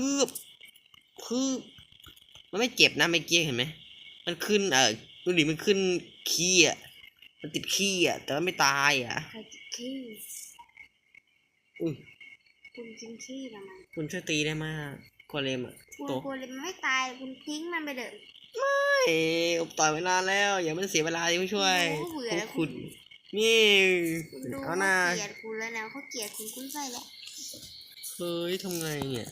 คืบคืบมันไม่เจ็บนะไม่เกี้เห็นไหมมันขึ้นเออดูดิมันขึ้นขี้อะมันติดขี้อะ แต่ว่าไม่ตายอะใครกินขี้อุ้ยคุณกินขี้ทำไมคุณช่วยตีได้มากกว่าเลมอะคุณโตกลัวเลยมันไม่ตายคุณทิ้งมันไปเถอะเฮ้ยผมต่อยเวลานแล้ว อย่ามันเสียเวลาที่ไม่ช่วยโอ้เบื่อแล้วคุณนี่คุณดูเอาเขาหน้าเกลียดคุณแล้วนะเขาเกลียดคุณคุณใส่แล้วเฮ้ยทำไงเนี่ย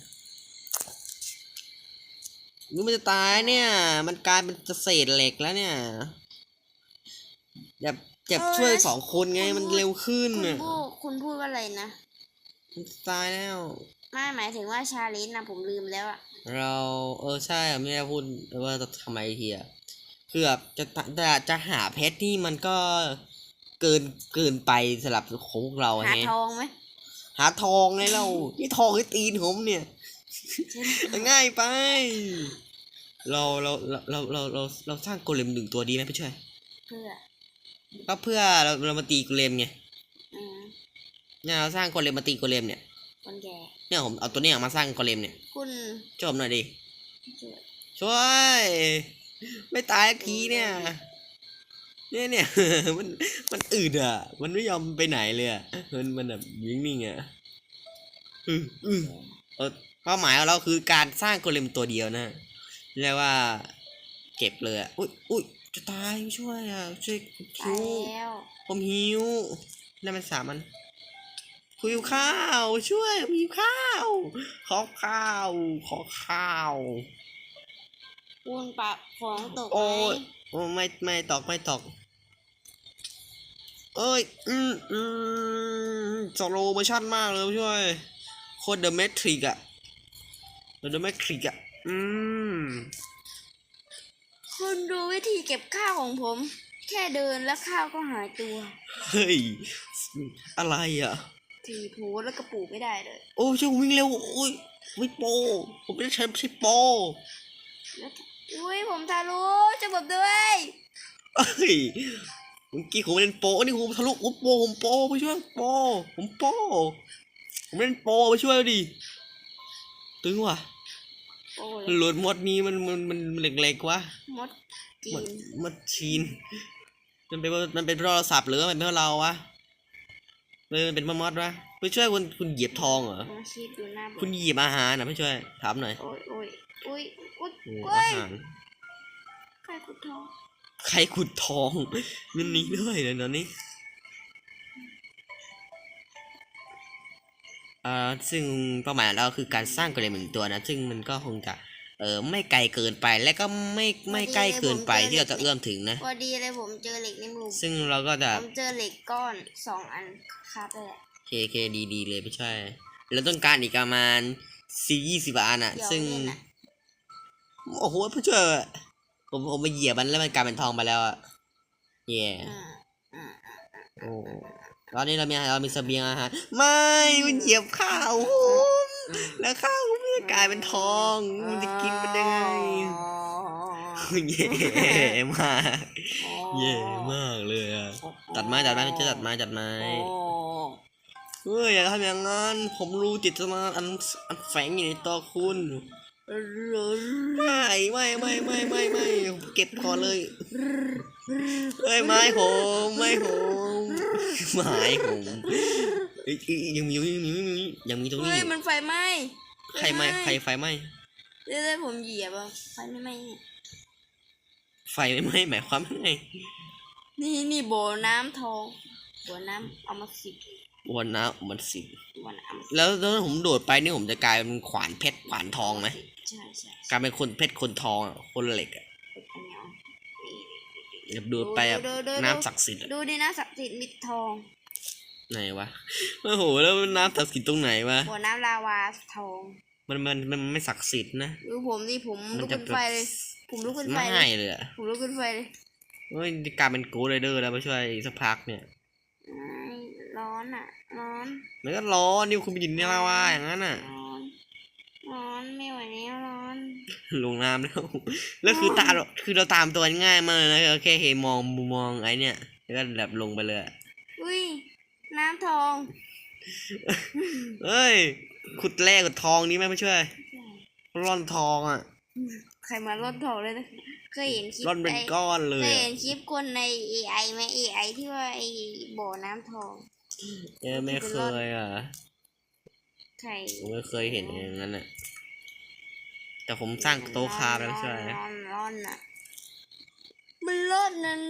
รู้มันจะตายเนี่ย มันกลายเป็นเศษเหล็กแล้วเนี่ยอย่าอย่าช่วยสองคนไงมันเร็วขึ้นคุณน่ะพูดคุณพูดว่าอะไรนะมันตายแล้วไม่หมายถึงว่าชาลินนะผมลืมแล้วอะเราเออใช่อะไม่ได้พูดว่าจะทำไมทีอะคือแบบจะจะจะหาเพชรที่มันก็เกินเกินไปสำหรับของพวกเราหาไงทองไหมหาทองไงเรานี่ทองให้ตีนผมเนี่ยใช่ไหม ง่ายไปเราเราเราเราเราเราเราสร้างโกเลมหนึ่งตัวดีไหมพี่ช่วยเพื่อก็เพื่อเราเรามาตีโกเลมไงอืมเนี่ยเราสร้างโกเลมมาตีโกเลมเนี่ยคนแก่เนี่ยผมเอาตัวเนี้ยมาสร้างโกเลมเนี่ยคุณช่วยผมหน่อยดิช่วยช่วย ไม่ตายสักทีเนี่ย เนี่ยเนี่ย มันมันอืดอะ มันไม่ยอมไปไหนเลยอะมันมันแบบนิ่งๆอะอืออือ เออ เป้าหมายของเราคือการสร้างโกเลมตัวเดียวนะเรียกว่า เก็บเลยอะอุ้ยอุ้ยจะตายช่วยอะช่วยตาหิยวแล้วผมหิวนั่นมันสามมันคุยข้าว ช่วยผมหิวข้าว ขอข้าว ขอข้าวคุณปะของตกไหโอ้มยโอ้ไม่ไม่ตอกไม่ตอกเอ้ย อืมอืมสโลโมชั่นมากเลยผู้ช่วย โคตรเดอะแมทริกอะ เดอะแมทริกอะอืม คุณดูวิธีเก็บข้าวของผม แค่เดินแล้วข้าวก็หายตัว เฮ้ย อะไรอะทีโพสแล้วกระปูไม่ได้เลย โอ้ยช่วยวิ่งเร็ว โอ้ยวิ่งโปรผมไม่ได้ใช้ใช้โปรแล้วอุ้ยผมทะลุจะบอกด้วยเอ้ยเมื่อกี้ผมเล่นโปรนี่ผมทะลุผมโปรผมโปรไปช่วยโปรผมโปรผมเล่นโปรไปช่วยดิตึงว่ะ โอ้ยโหลดมดนี้มันมันมันมันเล็กๆวะมดจีมดนมดชีน มันเป็นว่ามันเป็นเพราะโทรศัพท์หรือว่ามันเป็นเพราะเราวะเออมันเป็นเพราะมดวะไปช่วยคุณคุณเหยียบทองเหรอ มาชีดดูหน้าบคุณเหยียบอาหารนะไม่ช่วยถามหน่อยโอ้ยโอ้ยโอ้ยโอ้ยโอ้โอ้อายหารใครขุดทอง ใครขุดทอง มันนี้ด้วยเลยตอน นี้อ่าซึ่งเป้าหมายของเราคือการสร้างกระเลมหนึ่งตัวนะ ซึ่งมันก็คงจะเออไม่ไกลเกินไปและก็ไม่ไม่ใกล้เกินไปที่เราจะเอื้อมถึงนะ พอดีเลยผมเจอเหล็กในมือซึ่งเราก็จะผมเจอเหล็กก้อนสองอันครับเลยอะเคเคดีดีเลยไม่ใช่เราต้องการอีกประมาณสี่ยี่สิบอันอะเดี๋ยวซึ่งเล่นอะโอ้โหผู้ช่วยผมผมไปเหยียบมันแล้วมันกลายเป็นทองไปแล้วอะเย่อ่าอ่าโอ้ ตอนนี้เรามีเรามีเสบียงอาหารไม่มันเหยียบข้าวผมแล้วข้าวมันจะกลายเป็นทองมันจะกินมันยังไงเย่มากเย่มากเลยอะตัดไม้ตัดไม้จะตัดไม้ตัดไม้เฮ้ยอย่าทำอย่างนั้น ผมรู้จิตสมาอันอันแฝงอยู่ในตัวคุณไม่ไม่ไม่ไม่ไม่ไม่เก็บก่อนเลยเฮ้ยไม้ผมไม้ผม ไม้ผมเอ้ยเอ้ยยังมียังมียังมียังมีตรงนี้เฮ้อยยู่มันไฟไหม้ใครไหม้ใครไฟไหม้เรื่อยๆผมเหยียบอะไฟไม่ไหม้นี่ไฟไม่ไหม้หมายความว่าไงนี่นี่บ่อน้ำทองบ่อน้ำเอามาสิบวันน้ำมันสิบ่อน้ำเอามาสิบแล้วแล้วผมโดดไปนี่ผมจะกลายเป็นขวานเพชรขวานทองไหมใช่ใช่ กลายเป็นคนเพชรคนทองอะคนเหล็กอะอันนี้เอา นี่แบบโดดไปอะดูดูดู น้ำศักดิ์สิทธิ์อะดูดินะศักดิ์สิทธิ์มิดทองไหนวะโอ้โหแล้วมันน้ำศักดิ์สิทธิ์ตรงไหนวะบ่อน้ำลาวาทองมันมันมันไม่ศักดิ์สิทธิ์นะดูผมนี่ผมมันลุกจะขึ้นไฟเลย ผมลุกขึ้นไฟไม่เลยเลยอะผมลุกขึ้นไฟเลยเฮ้ยจะกลายเป็นโกลไรเดอร์แล้วมาช่วยอีกสักพักเนี่ย อ้ายร้อนอะ ร้อนมันก็ร้อนนี่คุณไปยืนในลาวาอย่างนั้นอะ ร้อนร้อนไม่ไหวแล้วร้อน ลงน้ำแล้ว แล้วคือตามคือเราตามตัวง่ายมากเลยนะเราแค่เห็นมองมองไอ้เนี่ยแล้วก็แบบลงไปเลยอะอุ้ยน้ำทองเฮ้ย ขุดแร่ขุดทองนี้ไหมมาช่วยร่อนทองอะ ใครมาลดทองเลยนะเคยเห็นคลิปร่อนเป็นไอ้ก้อนเลเคยยอะเห็นคลิปคนใน AI ไหม AI ที่ว่าไอ้บ่อน้ำทองเออไม่เคยอะใครผมไม่เคยเห็นอย่างนั้นอะ แต่ผมสร้างโต๊ะคราแล้วใช่ไหมร้อนร้อนะมันร้อนนั้น